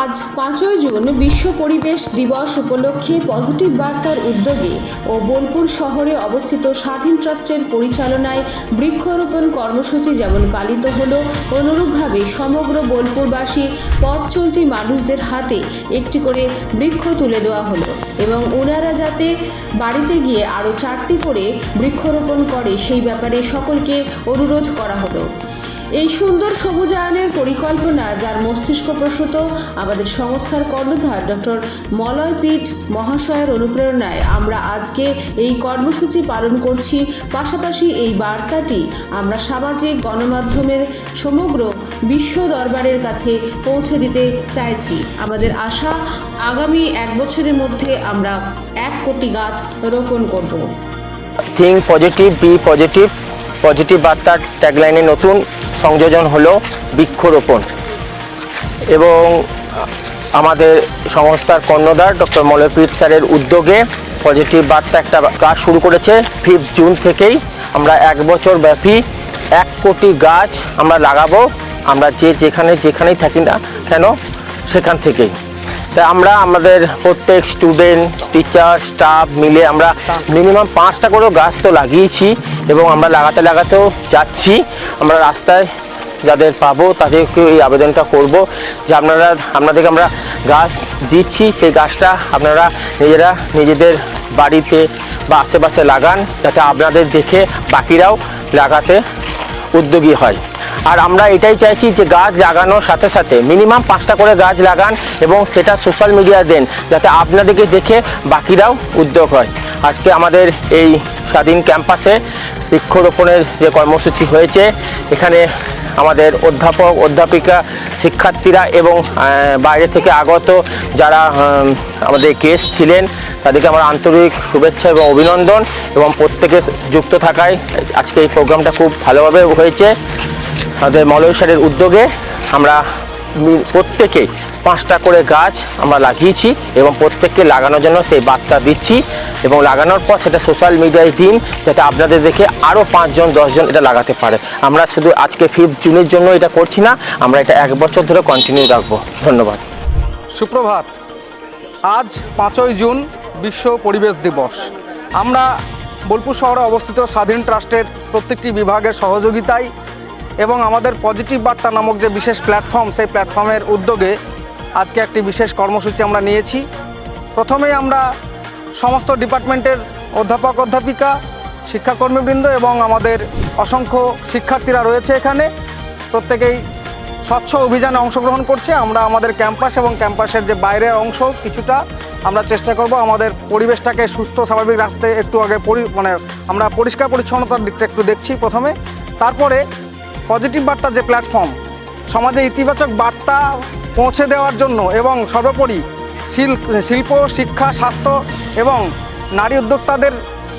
আজ পাঁচই জুন বিশ্ব পরিবেশ দিবস উপলক্ষে পজিটিভ বার্তার উদ্যোগে ও বোলপুর শহরে অবস্থিত স্বাধীন ট্রাস্টের পরিচালনায় বৃক্ষরোপণ কর্মসূচি যেমন পালিত হলো, অনুরূপভাবে সমগ্র বোলপুরবাসী পথ চলতি মানুষদের হাতে একটি করে বৃক্ষ তুলে দেওয়া হলো এবং ওনারা যাতে বাড়িতে গিয়ে আরও চারটি করে বৃক্ষরোপণ করে সেই ব্যাপারে সকলকে অনুরোধ করা হলো। এই সুন্দর সবুজায়নের পরিকল্পনা যার মস্তিষ্ক প্রসূত, আমাদের সংস্থার কর্ণধার ডক্টর মলয় পীঠ মহাশয়ের অনুপ্রেরণায় আমরা আজকে এই কর্মসূচি পালন করছি। পাশাপাশি এই বার্তাটি আমরা সামাজিক গণমাধ্যমের সমগ্র বিশ্ব দরবারের কাছে পৌঁছে দিতে চাইছি। আমাদের আশা, আগামী এক বছরের মধ্যে আমরা এক কোটি গাছ রোপণ করব। Think positive be positive positive বার্তার ট্যাগলাইনে নতুন সংযোজন হলো বৃক্ষরোপণ। এবং আমাদের সংস্থার কর্ণধার ডক্টর মলয়পীঠ স্যারের উদ্যোগে পজিটিভ বার্তা একটা কাজ শুরু করেছে ফিফথ জুন থেকেই। আমরা এক বছর ব্যাপী এক কোটি গাছ আমরা লাগাবো। আমরা যে যেখানে যেখানেই থাকি না কেন, সেখান থেকেই। তা আমরা আমাদের প্রত্যেক স্টুডেন্ট টিচার স্টাফ মিলে আমরা মিনিমাম পাঁচটা করেও গাছ তো লাগিয়েছি এবং আমরা লাগাতে লাগাতেও যাচ্ছি। আমরা রাস্তায় যাদের পাবো তাদেরকে এই আবেদনটা করব। যে আপনারা আপনাদেরকে আমরা গাছ দিচ্ছি, সেই গাছটা আপনারা নিজেরা নিজেদের বাড়িতে বা আশেপাশে লাগান যাতে আপনাদের দেখে বাকিরাও লাগাতে উদ্যোগী হয়। আর আমরা এটাই চাইছি যে গাছ লাগানোর সাথে সাথে মিনিমাম পাঁচটা করে গাছ লাগান এবং সেটা সোশ্যাল মিডিয়া দেন, যাতে আপনাদেরকে দেখে বাকিরাও উদ্যোগ হয়। আজকে আমাদের এই স্বাধীন ক্যাম্পাসে বৃক্ষরোপণের যে কর্মসূচি হয়েছে, এখানে আমাদের অধ্যাপক, অধ্যাপিকা, শিক্ষার্থীরা এবং বাইরে থেকে আগত যারা আমাদের গেস্ট ছিলেন, তাদেরকে আমার আন্তরিক শুভেচ্ছা এবং অভিনন্দন এবং প্রত্যেকে যুক্ত থাকায় আজকে এই প্রোগ্রামটা খুব ভালোভাবে হয়েছে। আমাদের মলয় স্যারের উদ্যোগে আমরা প্রত্যেকে পাঁচটা করে গাছ আমরা লাগিয়েছি এবং প্রত্যেককে লাগানোর জন্য সেই বার্তা দিচ্ছি এবং লাগানোর পর সেটা সোশ্যাল মিডিয়ায় দিন যাতে আপনাদের দেখে আরও পাঁচজন, দশজন এটা লাগাতে পারে। আমরা শুধু আজকে ফিফথ জুনের জন্য এটা করছি না, আমরা এটা এক বছর ধরে কন্টিনিউ রাখব। ধন্যবাদ। সুপ্রভাত। আজ পাঁচই জুন বিশ্ব পরিবেশ দিবস। আমরা বোলপুর শহরে অবস্থিত স্বাধীন ট্রাস্টের প্রত্যেকটি বিভাগের সহযোগিতায় এবং আমাদের পজিটিভ বার্তা নামক যে বিশেষ প্ল্যাটফর্ম সেই প্ল্যাটফর্মের উদ্যোগে আজকে একটি বিশেষ কর্মসূচি আমরা নিয়েছি। প্রথমেই আমরা সমস্ত ডিপার্টমেন্টের অধ্যাপক, অধ্যাপিকা, শিক্ষাকর্মীবৃন্দ এবং আমাদের অসংখ্য শিক্ষার্থীরা রয়েছে এখানে। প্রত্যেকেই স্বচ্ছ অভিযানে অংশগ্রহণ করছে। আমরা আমাদের ক্যাম্পাস এবং ক্যাম্পাসের যে বাইরের অংশ, কিছুটা আমরা চেষ্টা করব আমাদের পরিবেশটাকে সুস্থ, স্বাভাবিক রাখতে একটু আগে পরি মানে আমরা পরিষ্কার পরিচ্ছন্নতার দিকটা একটু দেখছি প্রথমে। তারপরে পজিটিভ বার্তা যে প্ল্যাটফর্ম সমাজে ইতিবাচক বার্তা পৌঁছে দেওয়ার জন্য এবং সর্বোপরি শিল- শিল্প, শিক্ষা, স্বাস্থ্য এবং নারী উদ্যোক্তাদের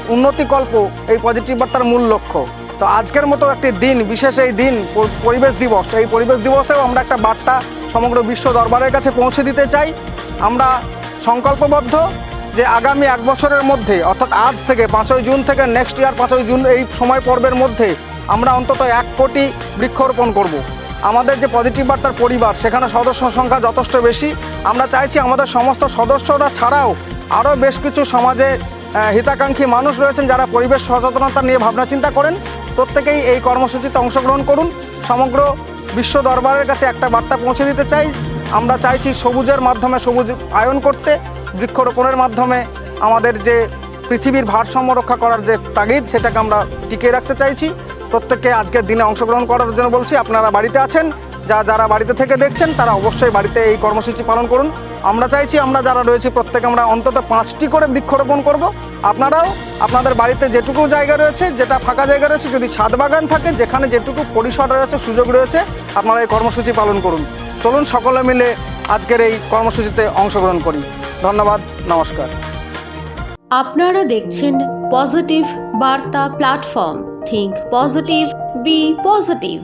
উন্নতিকল্প এই পজিটিভ বার্তার মূল লক্ষ্য। তো আজকের মতো একটি দিন, বিশেষ এই দিন পরিবেশ দিবস, এই পরিবেশ দিবসেও আমরা একটা বার্তা সমগ্র বিশ্ব দরবারের কাছে পৌঁছে দিতে চাই। আমরা সংকল্পবদ্ধ যে আগামী এক বছরের মধ্যে, অর্থাৎ আজ থেকে পাঁচই জুন থেকে নেক্সট ইয়ার পাঁচই জুন এই সময় পর্বের মধ্যে আমরা অন্তত এক কোটি বৃক্ষরোপণ করব। আমাদের যে পজিটিভ বার্তার পরিবার, সেখানে সদস্য সংখ্যা যথেষ্ট বেশি। আমরা চাইছি আমাদের সমস্ত সদস্যরা ছাড়াও আরও বেশ কিছু সমাজে হিতাকাঙ্ক্ষী মানুষ রয়েছেন যারা পরিবেশ সচেতনতা নিয়ে ভাবনা চিন্তা করেন। প্রত্যেকেই এই কর্মসূচিতে অংশগ্রহণ করুন। সমগ্র বিশ্ব দরবারের কাছে একটা বার্তা পৌঁছে দিতে চাই। আমরা চাইছি সবুজের মাধ্যমে সবুজ আয়ন করতে, বৃক্ষরোপণের মাধ্যমে আমাদের যে পৃথিবীর ভারসাম্য রক্ষা করার যে তাগিদ, সেটাকে আমরা টিকিয়ে রাখতে চাইছি। প্রত্যেককে আজকের দিনে অংশগ্রহণ করার জন্য বলছি, আপনারা বাড়িতে আছেন, যা যারা বাড়িতে থেকে দেখছেন, তারা অবশ্যই বাড়িতে এই কর্মসূচি পালন করুন। আমরা চাইছি, আমরা যারা রয়েছি, প্রত্যেকে আমরা অন্তত পাঁচটি করে বৃক্ষরোপণ করব। আপনারাও আপনাদের বাড়িতে যেটুকু জায়গা রয়েছে, যেটা ফাঁকা জায়গা রয়েছে, যদি ছাদ বাগান থাকে, যেখানে যেটুকু পরিসর রয়েছে, সুযোগ রয়েছে, আপনারা এই কর্মসূচি পালন করুন। চলুন সকলে মিলে আজকের এই কর্মসূচিতে অংশগ্রহণ করি। ধন্যবাদ, নমস্কার। আপনারা দেখছেন পজিটিভ বার্তা platform think positive be positive